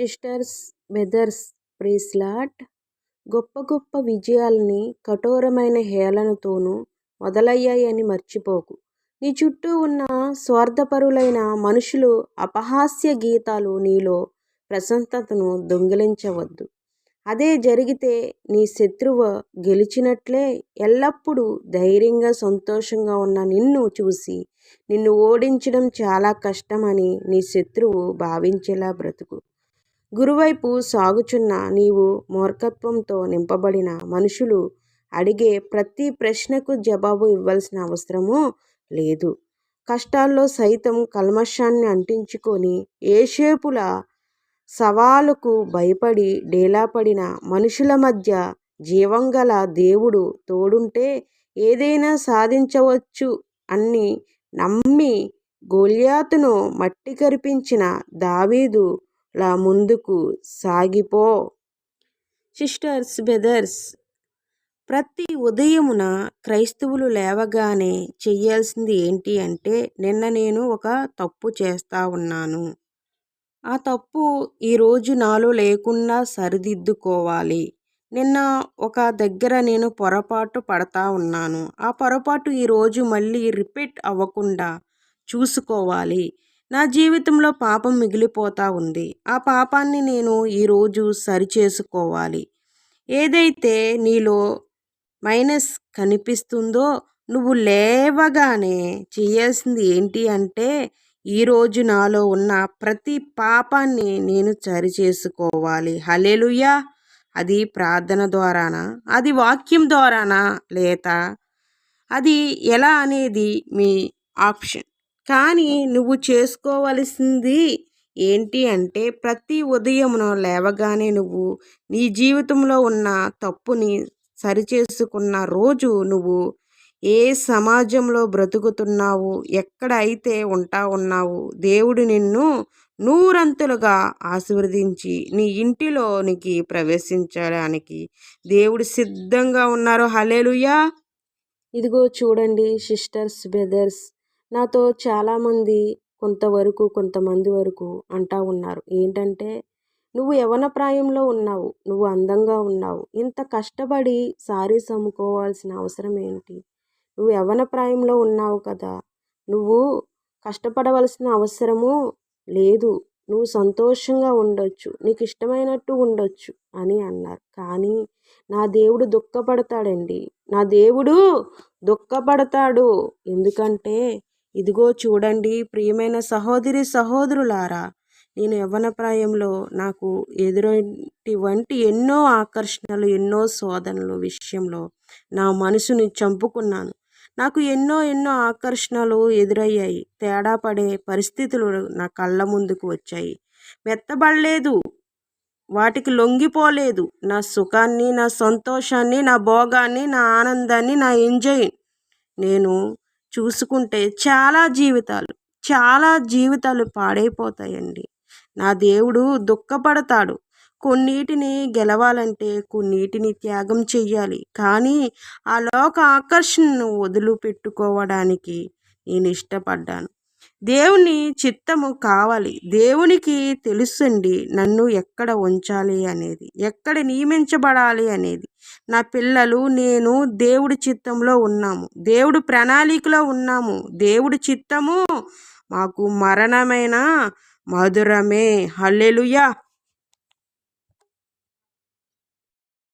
Sisters బెదర్స్ praise గొప్ప గొప్ప విజయాల్ని కఠోరమైన హేళనతోనూ మొదలయ్యాయని మర్చిపోకు. నీ చుట్టూ ఉన్న స్వార్థపరులైన మనుషులు అపహాస్య గీతాలు నీలో ప్రశాంతతను దొంగిలించవద్దు. అదే జరిగితే నీ శత్రువు గెలిచినట్లే ఎల్లప్పుడూ ధైర్యంగా సంతోషంగా ఉన్న నిన్ను చూసి నిన్ను ఓడించడం చాలా కష్టమని నీ శత్రువు భావించేలా బ్రతుకు. గురువైపు సాగుచున్న నీవు మూర్ఖత్వంతో నింపబడిన మనుషులు అడిగే ప్రతి ప్రశ్నకు జవాబు ఇవ్వాల్సిన అవసరము లేదు. కష్టాల్లో సైతం కల్మషాన్ని అంటించుకొని ఏషేపుల సవాలుకు భయపడి డేలాపడిన మనుషుల మధ్య జీవంగల దేవుడు తోడుంటే ఏదైనా సాధించవచ్చు అని నమ్మి గోల్యాతును మట్టి కరిపించిన దావీదు లా ముందుకు సాగిపో. సిస్టర్స్ బ్రదర్స్ ప్రతి ఉదయమున క్రైస్తవులు లేవగానే చెయ్యాల్సింది ఏంటి అంటే నిన్న నేను ఒక తప్పు చేస్తా ఉన్నాను. ఆ తప్పు ఈరోజు నాలో లేకుండా సరిదిద్దుకోవాలి. నిన్న ఒక దగ్గర నేను పొరపాటు పడతా ఉన్నాను. ఆ పొరపాటు ఈరోజు మళ్ళీ రిపీట్ అవ్వకుండా చూసుకోవాలి. నా జీవితంలో పాపం మిగిలిపోతూ ఉంది. ఆ పాపాన్ని నేను ఈరోజు సరిచేసుకోవాలి. ఏదైతే నీలో మైనస్ కనిపిస్తుందో నువ్వు లేవగానే చేయాల్సింది ఏంటి అంటే ఈరోజు నాలో ఉన్న ప్రతి పాపాన్ని నేను సరిచేసుకోవాలి. హలేలుయా అది ప్రార్థన ద్వారానా? అది వాక్యం ద్వారానా? లేత? అది ఎలా అనేది మీ ఆప్షన్. కానీ నువ్వు చేసుకోవలసింది ఏంటి అంటే ప్రతి ఉదయమున లేవగానే నువ్వు నీ జీవితంలో ఉన్న తప్పుని సరిచేసుకున్న రోజు నువ్వు ఏ సమాజంలో బ్రతుకుతున్నావు ఎక్కడ అయితే ఉంటా ఉన్నావు దేవుడు నిన్ను నూరంతులుగా ఆశీర్వదించి నీ ఇంటిలోనికి ప్రవేశించడానికి దేవుడు సిద్ధంగా ఉన్నారు. హలేలుయా ఇదిగో చూడండి సిస్టర్స్ బ్రదర్స్ నాతో చాలామంది కొంతవరకు కొంతమంది వరకు అంటా ఉన్నారు. ఏంటంటే నువ్వు యవన ప్రాయంలో ఉన్నావు. నువ్వు అందంగా ఉన్నావు. ఇంత కష్టపడి సారీస్ అమ్ముకోవాల్సిన అవసరం ఏంటి? నువ్వు యవన ప్రాయంలో ఉన్నావు కదా. నువ్వు కష్టపడవలసిన అవసరము లేదు. నువ్వు సంతోషంగా ఉండొచ్చు. నీకు ఇష్టమైనట్టు ఉండొచ్చు అని అన్నారు. కానీ నా దేవుడు దుఃఖపడతాడండి. నా దేవుడు దుఃఖపడతాడు. ఎందుకంటే ఇదిగో చూడండి ప్రియమైన సహోదరి సహోదరులారా నేను యవ్వన ప్రాయంలో నాకు ఎదురటువంటి ఎన్నో ఆకర్షణలు ఎన్నో శోధనలు విషయంలో నా మనసుని చంపుకున్నాను. నాకు ఎన్నో ఎన్నో ఆకర్షణలు ఎదురయ్యాయి. తేడా పడే పరిస్థితులు నా కళ్ళ ముందుకు వచ్చాయి. మెత్తబడలేదు. వాటికి లొంగిపోలేదు. నా సుఖాన్ని నా సంతోషాన్ని నా భోగాన్ని నా ఆనందాన్ని నా ఎంజాయ్ నేను చూసుకుంటే చాలా జీవితాలు చాలా జీవితాలు పాడైపోతాయండి. నా దేవుడు దుఃఖపడతాడు. కొన్నిటిని గెలవాలంటే కొన్నిటిని త్యాగం చెయ్యాలి. కానీ ఆ లోక ఆకర్షణను వదిలిపెట్టుకోవడానికి నేను ఇష్టపడ్డాను. దేవుని చిత్తము కావాలి. దేవునికి తెలుసండి నన్ను ఎక్కడ ఉంచాలి అనేది ఎక్కడ నియమించబడాలి అనేది. నా పిల్లలు నేను దేవుడి చిత్తంలో ఉన్నాము. దేవుడు ప్రణాళికలో ఉన్నాము. దేవుడి చిత్తము మాకు మరణమైన మధురమే. హల్లెలుయా.